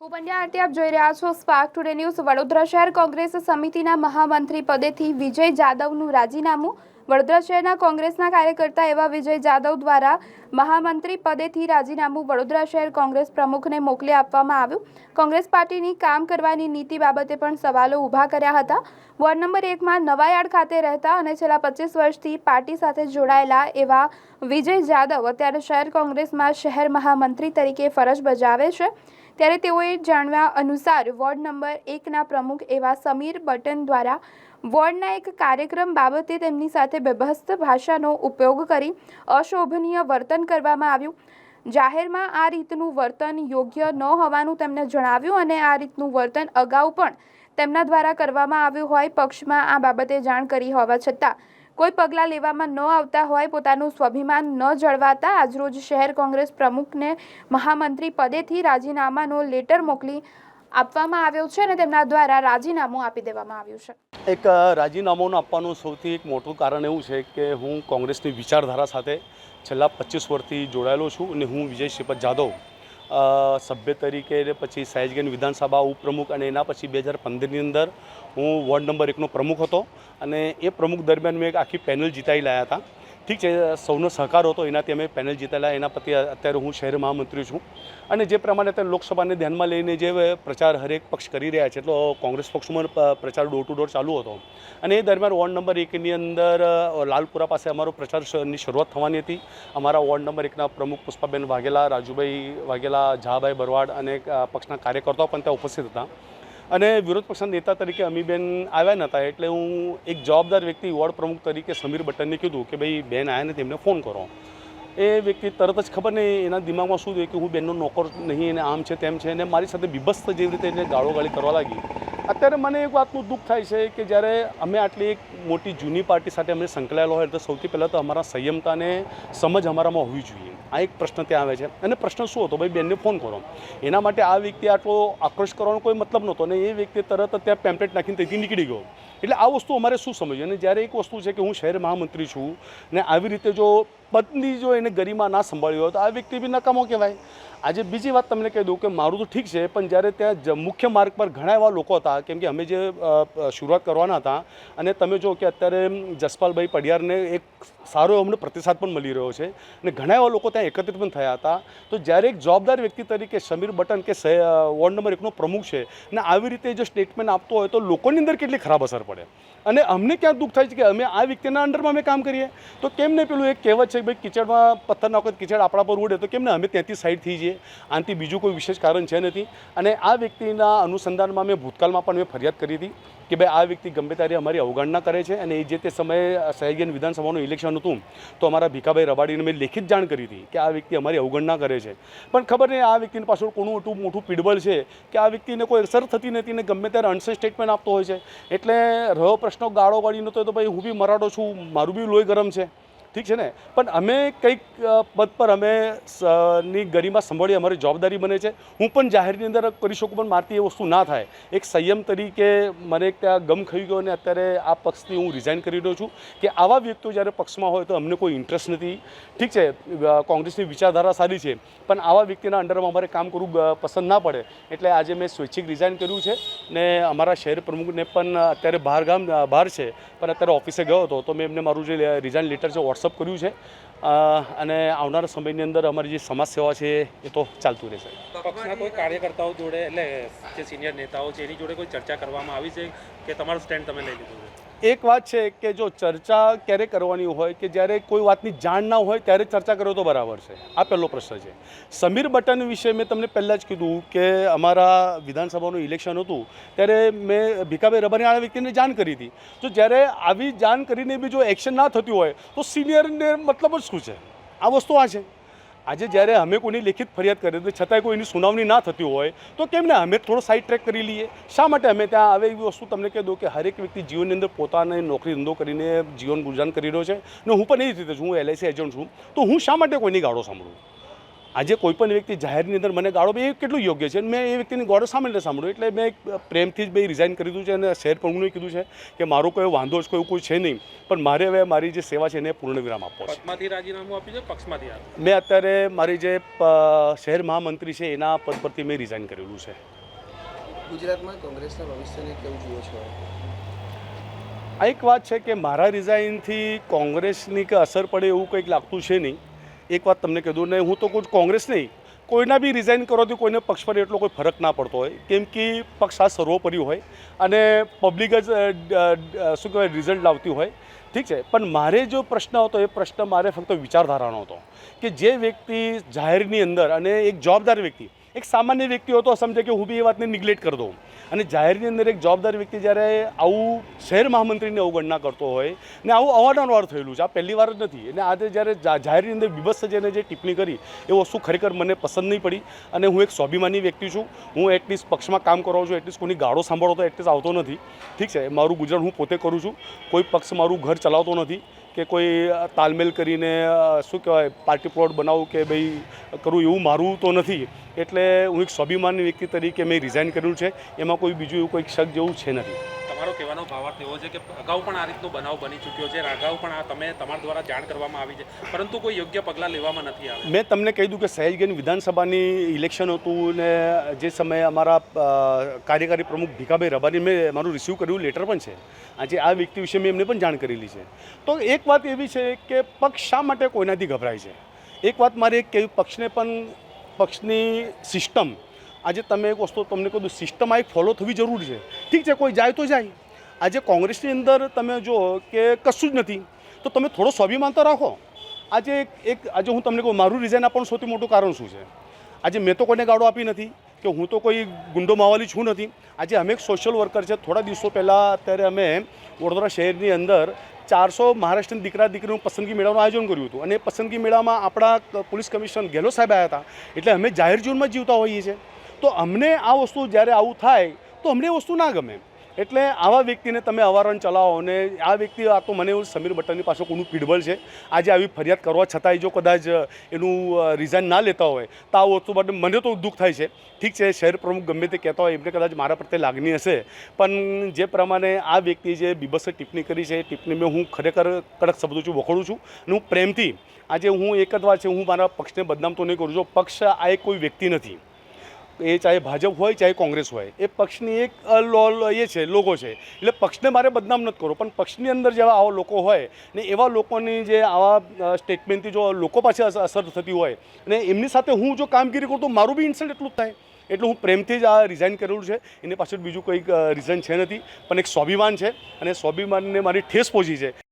હું પંડ્યા આપ જોઈ રહ્યા છો સ્પાર્ક ટુડે ન્યૂઝ વડોદરા શહેર કોંગ્રેસ સમિતિના મહામંત્રી પદેથી વિજય જાદવનું રાજીનામું વડોદરા શહેરના કોંગ્રેસના કાર્યકર્તા એવા વિજય જાદવ દ્વારા મહામંત્રી પદેથી રાજીનામું વડોદરા શહેર કોંગ્રેસ પ્રમુખને મોકલી આપવામાં આવ્યું. કોંગ્રેસ પાર્ટીની કામ કરવાની નીતિ બાબતે પણ સવાલો ઊભા કર્યા હતા. વોર્ડ નંબર એકમાં નવાયાર્ડ ખાતે રહેતા અને છેલ્લા પચીસ વર્ષથી પાર્ટી સાથે જોડાયેલા એવા વિજય જાદવ અત્યારે શહેર કોંગ્રેસમાં શહેર મહામંત્રી તરીકે ફરજ બજાવે છે. ત્યારે તેઓએ જાણવા અનુસાર વોર્ડ નંબર એકના પ્રમુખ એવા સમીર બટન દ્વારા વોર્ડના એક કાર્યક્રમ બાબતે તેમની સાથે બેભસ્ત ભાષાનો ઉપયોગ કરી અશોભનીય વર્તન કરવામાં આવ્યું. જાહેરમાં આ રીતનું વર્તન યોગ્ય ન હોવાનું તેમણે જણાવ્યું અને આ રીતનું વર્તન અગાઉ પણ તેમના દ્વારા કરવામાં આવ્યું હોય પક્ષમાં આ બાબતે જાણ કરી હોવા છતાં કોઈ પગલાં લેવામાં ન આવતા હોય પોતાનું સ્વાભિમાન ન જળવાતા આજરોજ શહેર કોંગ્રેસ પ્રમુખને મહામંત્રી પદેથી રાજીનામાનો લેટર મોકલી આપવામાં આવ્યો છે અને તેમના દ્વારા રાજીનામું આપી દેવામાં આવ્યું છે. એક રાજીનામું આપવાનું સૌથી એક મોટું કારણ એવું છે કે હું કોંગ્રેસની વિચારધારા સાથે છેલ્લા પચીસ વર્ષથી જોડાયેલો છું અને હું વિજય શ્રીપદ જાદવ સભ્ય તરીકે પછી સહેજગંજ વિધાનસભા ઉપપ્રમુખ અને એના પછી બે હજાર પંદરની અંદર હું વોર્ડ નંબર એકનો પ્રમુખ હતો અને એ પ્રમુખ દરમિયાન મેં એક આખી પેનલ જીતાઈ લાયા હતા. ઠીક છે, સૌનો સહકાર હતો, એનાથી અમે પેનલ જીતેલા, એના પ્રતિ અત્યારે હું શહેર મહામંત્રી છું. અને જે પ્રમાણે અત્યારે લોકસભાને ધ્યાનમાં લઈને જે પ્રચાર હરેક પક્ષ કરી રહ્યા છે, એટલો કોંગ્રેસ પક્ષમાં પ્રચાર ડોર ટુ ડોર ચાલુ હતો. અને એ દરમિયાન વોર્ડ નંબર એકની અંદર લાલપુરા પાસે અમારો પ્રચારની શરૂઆત થવાની હતી. અમારા વોર્ડ નંબર એકના પ્રમુખ પુષ્પાબેન વાઘેલા, રાજુભાઈ વાઘેલા, ઝાભાઈ બરવાડ અને પક્ષના કાર્યકર્તાઓ પણ ત્યાં ઉપસ્થિત હતા. અને વિરોધ પક્ષના નેતા તરીકે અમીબેન આવ્યા નહોતા એટલે હું એક જવાબદાર વ્યક્તિ, વોર્ડ પ્રમુખ તરીકે સમીર બટનને કીધું કે ભાઈ, બેન આવ્યા ને તેમને ફોન કરો. એ વ્યક્તિ તરત જ ખબર નહીં, એના દિમાગમાં શું થયું કે હું બેનનો નોકર નહીં, એને આમ છે તેમ છે, અને મારી સાથે બીભત્સ જેવી રીતે એને ગાળોગાળી કરવા લાગી. અત્યારે મને એક વાતનું દુઃખ થાય છે કે જ્યારે અમે આટલી એક મોટી જૂની પાર્ટી સાથે અમે સંકળાયેલો હોય, તો સૌથી પહેલાં તો અમારા સંયમતાને સમજ અમારામાં હોવી જોઈએ. આ એક પ્રશ્ન ત્યાં આવે છે. અને પ્રશ્ન શું હતો? ભાઈ, બેનને ફોન કરો. એના માટે આ વ્યક્તિ આટલો આક્રોશ કરવાનો કોઈ મતલબ નહોતો અને એ વ્યક્તિ તરત ત્યાં પેમ્પલેટ નાખીને ત્યાંથી નીકળી ગયો. એટલે આ વસ્તુ અમારે શું સમજ્યું અને જ્યારે એક વસ્તુ છે કે હું શહેર મહામંત્રી છું ને આવી રીતે જો પત્ની જો એને ગરિમા ના સંભાળી હોય તો આ વ્યક્તિ બી નકામો કહેવાય. આજે બીજી વાત તમને કહી દઉં કે મારું તો ઠીક છે, પણ જ્યારે ત્યાં મુખ્ય માર્ગ પર ઘણા એવા લોકો હતા, કેમ કે અમે જે શરૂઆત કરવાના હતા અને તમે જો કે અત્યારે જસપાલભાઈ પડિયારને એક સારો અમને પ્રતિસાદ પણ મળી રહ્યો છે અને ઘણા એવા લોકો ત્યાં એકત્રિત પણ થયા હતા. તો જ્યારે એક જવાબદાર વ્યક્તિ તરીકે સમીર બટન કે વોર્ડ નંબર એકનો પ્રમુખ છે અને આવી રીતે જો સ્ટેટમેન્ટ આપતો હોય તો લોકોની અંદર કેટલી ખરાબ અસર પડે? અને અમને ક્યાં દુઃખ થાય છે કે અમે આ વ્યક્તિના અંડરમાં અમે કામ કરીએ? તો કેમ ને પેલું એક કહેવત છે ભાઈ કિચડમાં પથ્થર નાખો કિચડ આપણા પર ઉડે, તો કેમ ને અમે ત્યાંથી સાઈડ થઈ જઈએ? આનાથી બીજું કોઈ વિશેષ કારણ છે નથી. અને આ વ્યક્તિના અનુસંધાનમાં મેં ભૂતકાળમાં પણ મેં ફરિયાદ કરી હતી. કે ભાઈ આ વ્યક્તિ ગમે ત્યારે અમારી અવગણના કરે છે અને એ જે તે સમયે સહેગન વિધાનસભાનું ઇલેક્શન હતું, તો અમારા ભીખાભાઈ રબાડીને મેં લેખિત જાણ કરી હતી કે આ વ્યક્તિ અમારી અવગણના કરે છે. પણ ખબર નહીં આ વ્યક્તિની પાછળ કોનું એટલું મોટું પીડબળ છે કે આ વ્યક્તિને કોઈ અસર થતી નથી ને ગમે ત્યારે અનસે સ્ટેટમેન્ટ આપતો હોય છે. એટલે રહ્યો પ્રશ્ન ગાળો ગાળીનો તો તો ભાઈ હું બી મરાડો છું, મારું બી લોહી ગરમ છે. ઠીક છે ને? પણ અમે કંઈક પદ પર અમે ની ગરિમા સંભાળી અમારી જવાબદારી બને છે. હું પણ જાહેરની અંદર કરી શકું, પણ મારતી એ વસ્તુ ના થાય. એક સંયમ તરીકે મને ત્યાં ગમ ખાઈ ગયો અને અત્યારે આ પક્ષથી હું રિઝાઇન કરી રહ્યો છું કે આવા વ્યક્તિઓ જ્યારે પક્ષમાં હોય તો અમને કોઈ ઇન્ટરેસ્ટ નથી. ઠીક છે કોંગ્રેસની વિચારધારા સારી છે, પણ આવા વ્યક્તિના અંડરમાં અમારે કામ કરવું પસંદ ના પડે. એટલે આજે મેં સ્વૈચ્છિક રિઝાઇન કર્યું છે ને અમારા શહેર પ્રમુખને પણ અત્યારે બહાર ગામ બહાર છે. પણ અત્યારે ઓફિસે ગયો હતો, તો મેં એમને મારું જે રિઝાઇન લેટર છે વોટ્સઅપ કર્યું છે. અને આવનારા સમયની અંદર અમારી જે સમાજ સેવા છે એ તો ચાલતું રહેશે. પક્ષના કોઈ કાર્યકર્તાઓ જોડે, એટલે જે સિનિયર નેતાઓ છે, એની જોડે કોઈ ચર્ચા કરવામાં આવી છે કે તમારું સ્ટેન્ડ તમે લઈ લીધું છે? એક વાત છે કે જો ચર્ચા ક્યારે કરવાની હોય કે જ્યારે કોઈ વાતની જાણ ના હોય ત્યારે ચર્ચા કરો તો બરાબર છે. આ પહેલો પ્રશ્ન છે. સમીર બટન વિશે મેં તમને પહેલાં જ કીધું કે અમારા વિધાનસભાનું ઇલેક્શન હતું ત્યારે મેં ભીખાભાઈ રબારી આ વ્યક્તિને જાણ કરી હતી. તો જ્યારે આવી જાણ કરીને બી જો એક્શન ના થતી હોય તો સિનિયરને મતલબ જ શું છે? આ વસ્તુ આ છે. આજે જ્યારે અમે કોઈની લેખિત ફરિયાદ કરીએ હતી, છતાંય કોઈની સુનાવણી ના થતી હોય, તો કેમ ને અમે થોડો સાઈડ ટ્રેક કરી લઈએ? શા માટે અમે ત્યાં આવે એવી વસ્તુ તમને કહી દઉં કે હરેક વ્યક્તિ જીવનની અંદર પોતાને નોકરી ધંધો કરીને જીવન ગુજાન કરી રહ્યો છે? ને હું પણ એ જ રીતે છું, હું એલઆઈસી એજન્ટ છું. તો હું શા માટે કોઈની ગાળો સાંભળું? આજે કોઈ પણ વ્યક્તિ જાહેરની અંદર મને ગાળો બે એ કેટલું યોગ્ય છે? અને મેં એ વ્યક્તિની ગોળો સામે સાંભળ્યું એટલે મેં એક પ્રેમથી જ બે રિઝાઇન કરી દીધું છે અને શહેર પ્રમુખને કીધું છે કે મારો કોઈ વાંધો જ કોઈ કોઈ છે નહીં. પણ મારે હવે મારી જે સેવા છે એને પૂર્ણ વિરામ આપવો છે. રાજીનામું આપ્યું છે? પક્ષમાંથી મેં અત્યારે મારી જે શહેર મહામંત્રી છે એના પદ પરથી મેં રિઝાઇન કરેલું છે. ગુજરાતમાં કોંગ્રેસના ભવિષ્યને કેવું જુઓ છો? આ એક વાત છે કે મારા રિઝાઇનથી કોંગ્રેસની કે અસર પડે એવું કંઈક લાગતું છે નહીં. એક વાત તમને કહી દઉં ને હું તો કોઈ કોંગ્રેસ નહીં. કોઈના બી રિઝાઇન કરવાથી કોઈને પક્ષ પર એટલો કોઈ ફરક ના પડતો હોય. કેમ કે પક્ષ આ સર્વોપરી હોય અને પબ્લિક જ શું કહેવાય રિઝલ્ટ લાવતી હોય. ઠીક છે? પણ મારે જો પ્રશ્ન હતો, એ પ્રશ્ન મારે ફક્ત વિચારધારાનો હતો કે જે વ્યક્તિ જાહેરની અંદર અને એક જવાબદાર વ્યક્તિ એક સામાન્ય વ્યક્તિ હોય તો સમજે કે હું બી એ વાતને નિગ્લેક્ટ કરી દઉં. અને જાહેરની અંદર એક જવાબદાર વ્યક્તિ જ્યારે આવું શહેર મહામંત્રીની અવગણના કરતો હોય ને આવું અવારનવાર થયેલું છે, આ પહેલી વાર જ નથી. અને આજે જ્યારે જાહેરની અંદર બીભત્સ જેને જે ટિપ્પણી કરી, એ વસ્તુ ખરેખર મને પસંદ નહીં પડી. અને હું એક સ્વાભિમાની વ્યક્તિ છું. હું એટલીસ્ટ પક્ષમાં કામ કરાવું છું, એટલીસ્ટ કોઈની ગાળો સાંભળો તો એટલીસ્ટ આવતો નથી. ઠીક છે, મારું ગુજરાન હું પોતે કરું છું. કોઈ પક્ષ મારું ઘર ચલાવતો નથી. કે કોઈ તાલમેલ કરીને શું કહેવાય પાર્ટી પ્લોટ બનાવું કે ભાઈ, કરું એવું મારું તો નથી. એટલે હું એક સ્વાભિમાની વ્યક્તિ તરીકે મેં રિઝાઇન કર્યું છે. એમાં કોઈ બીજું એવું કોઈ શક જેવું છે નથી. તમારો કહેવાનો ભાવાર્થ એવો છે કે અગાઉ પણ આ રીતનો બનાવ બની ચૂક્યો છે. અગાઉ પણ આ તમે તમારા દ્વારા જાણ કરવામાં આવી છે. પરંતુ કોઈ યોગ્ય પગલાં લેવામાં નથી આવ્યા. મેં તમને કહી દઉં કે સહેજગંજ વિધાનસભાની ઇલેક્શન હતું ને જે સમયે અમારા કાર્યકારી પ્રમુખ ભીખાભાઈ રબારી મેં મારું રિસીવ કર્યું લેટર પણ છે. આજે આ વ્યક્તિ વિશે મેં એમને પણ જાણ કરેલી છે. તો એક વાત એવી છે કે પક્ષ શા માટે કોઈનાથી ગભરાય છે? એક વાત મારે એક કહેવી પક્ષને પણ, પક્ષની સિસ્ટમ આજે તમે એક વસ્તુ તમને કહું સિસ્ટમ આ એક ફોલો થવી જરૂરી છે. ઠીક છે, કોઈ જાય તો જાય. આજે કોંગ્રેસની અંદર તમે જો કે કશું જ નથી, તો તમે થોડો સ્વાભિમાન તો રાખો. આજે એક એક, આજે હું તમને કહું, મારું રિઝાઇન આપવાનું સૌથી મોટું કારણ શું છે? આજે મેં તો કોઈને ગાળો આપી નથી, કે હું તો કોઈ ગુંડો માવાલી છું નથી. આજે અમે એક સોશિયલ વર્કર છે, થોડા દિવસો પહેલાં અત્યારે અમે વડોદરા શહેરની અંદર ચારસો મહારાષ્ટ્રની દીકરા દીકરીનું પસંદગી મેળાનું આયોજન કર્યું હતું. અને પસંદગી મેળામાં આપણા પોલીસ કમિશનર ગેહલોત સાહેબ આવ્યા હતા. એટલે અમે જાહેર જીવનમાં જીવતા હોઈએ છીએ. તો અમને આ વસ્તુ જ્યારે આવું થાય, તો અમને એ વસ્તુ ના ગમે. એટલે આવા વ્યક્તિને તમે અવારન ચલાવો અને આ વ્યક્તિ, આ તો મને એવું સમીર બટનની પાસે કોનું પીડબળ છે. આજે આવી ફરિયાદ કરવા છતાંય જો કદાચ એનું રિઝાઇન ના લેતા હોય, તો આ વસ્તુ માટે મને તો દુઃખ થાય છે. ઠીક છે, શહેર પ્રમુખ ગમે તે કહેતા હોય, એમને કદાચ મારા પ્રત્યે લાગણી હશે, પણ જે પ્રમાણે આ વ્યક્તિ જે બીબસે ટિપ્પણી કરી છે, એ ટિપ્પણીમાં હું ખરેખર કડક શબ્દો છું વખોડું છું અને હું પ્રેમથી, આજે હું એક જ વાત છે, હું મારા પક્ષને બદનામ તો નહીં કરું છું, પક્ષ આ એક કોઈ વ્યક્તિ નથી. એ ચાહે ભાજપ હોય, ચાહે કોંગ્રેસ હોય, એ પક્ષની એક એ છે લોકો છે. એટલે પક્ષને મારે બદનામ નથી કરવો, પણ પક્ષની અંદર જેવા આવા લોકો હોય ને એવા લોકોની જે આવા સ્ટેટમેન્ટથી જો લોકો પાસે અસર થતી હોય અને એમની સાથે હું જો કામગીરી કરું તો મારું બી ઇન્સલ્ટ એટલું જ થાય. એટલે હું પ્રેમથી જ આ રિઝાઇન કરેલું છે. એની પાછળ બીજું કંઈક રીઝન છે નથી, પણ એક સ્વાભિમાન છે અને સ્વાભિમાનને મારી ઠેસ પહોંચી છે.